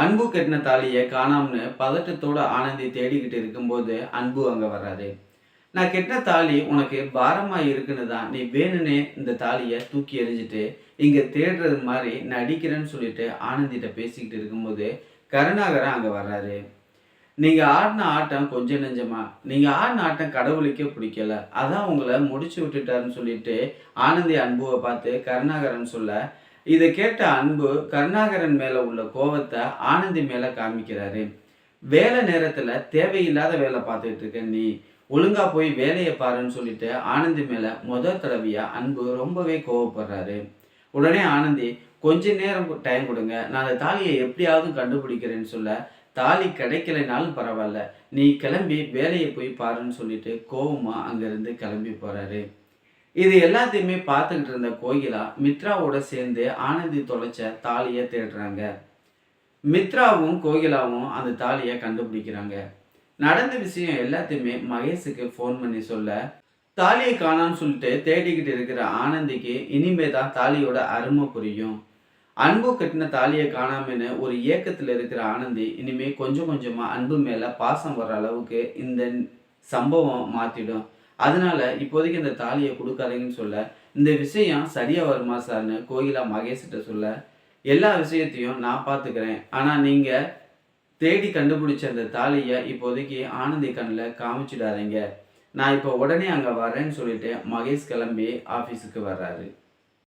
அன்பு கட்டின தாலியை காணாமனு பதட்டத்தோட ஆனந்தி தேடிக்கிட்டு இருக்கும்போது அன்பு அங்கே வராது. நான் கெட்டின தாலி உனக்கு பாரமாக இருக்குன்னு தான். நீ வேணும்னே இந்த தாலியை தூக்கி எறிஞ்சிட்டு இங்கே தேடுறது மாதிரி நடிக்கிறேன்னு சொல்லிட்டு ஆனந்திட்ட பேசிக்கிட்டு இருக்கும்போது கருணாகரன் அங்கே வர்றாரு. நீங்கள் ஆடின ஆட்டம் கொஞ்சம் நெஞ்சமா? நீங்கள் ஆடின ஆட்டம் கடவுளுக்கே பிடிக்கல. அதான் உங்களை முடிச்சு விட்டுட்டாருன்னு சொல்லிட்டு ஆனந்தி அன்புவை பார்த்து கருணாகரன் சொல்ல இதை கேட்ட அன்பு கருணாகரன் மேலே உள்ள கோவத்தை ஆனந்தி மேலே காமிக்கிறாரு. வேலை நேரத்தில் தேவையில்லாத வேலை பார்த்துட்டு இருக்க நீ. ஒழுங்கா போய் வேலையை பாருன்னு சொல்லிட்டு ஆனந்தி மேலே முதல் தடவையாக அன்பு ரொம்பவே கோவப்படுறாரு. உடனே ஆனந்தி கொஞ்ச நேரம் டைம் கொடுங்க. நான் அந்த தாலியை எப்படியாவது கண்டுபிடிக்கிறேன்னு சொல்ல தாலி கிடைக்கலைனாலும் பரவாயில்ல. நீ கிளம்பி வேலையை போய் பாருன்னு சொல்லிட்டு கோவமாக அங்கேருந்து கிளம்பி போகிறாரு இது எல்லாத்தையுமே பார்த்துக்கிட்டு இருந்த கோகிலா மித்ராவோட சேர்ந்து ஆனந்தி தொலைச்ச தாலியை தேடுறாங்க. மித்ராவும் கோகிலாவும் அந்த தாலியை கண்டுபிடிக்கிறாங்க. நடந்த விஷயம் எல்லாத்தையுமே மகேஷுக்கு ஃபோன் பண்ணி சொல்ல தாலியை காணான்னு சொல்லிட்டு தேடிக்கிட்டு இருக்கிற ஆனந்திக்கு இனிமே தான் தாலியோட அருமை புரியும். அன்பு கட்டின தாலியை காணாமன்னு ஒரு ஏக்கத்தில் இருக்கிற ஆனந்தி இனிமே கொஞ்சம் கொஞ்சமாக அன்பு மேலே பாசம் வர்ற அளவுக்கு இந்த சம்பவம் மாற்றிடும் அதனால இப்போதைக்கு இந்த தாலியை கொடுக்காதீங்கன்னு சொல்ல இந்த விஷயம் சரியா வருமா சார்னு கோகிலா மகேஷ்கிட்ட சொல்ல எல்லா விஷயத்தையும் நான் பார்த்துக்கிறேன். ஆனால் நீங்கள் தேடி கண்டுபிடிச்ச அந்த தாலியை இப்போதைக்கு ஆனந்தி கண்ணில் காமிச்சிடாதீங்க. நான் இப்போ உடனே அங்கே வரேன்னு சொல்லிட்டு மகேஷ் கிளம்பி ஆஃபீஸுக்கு வர்றாரு.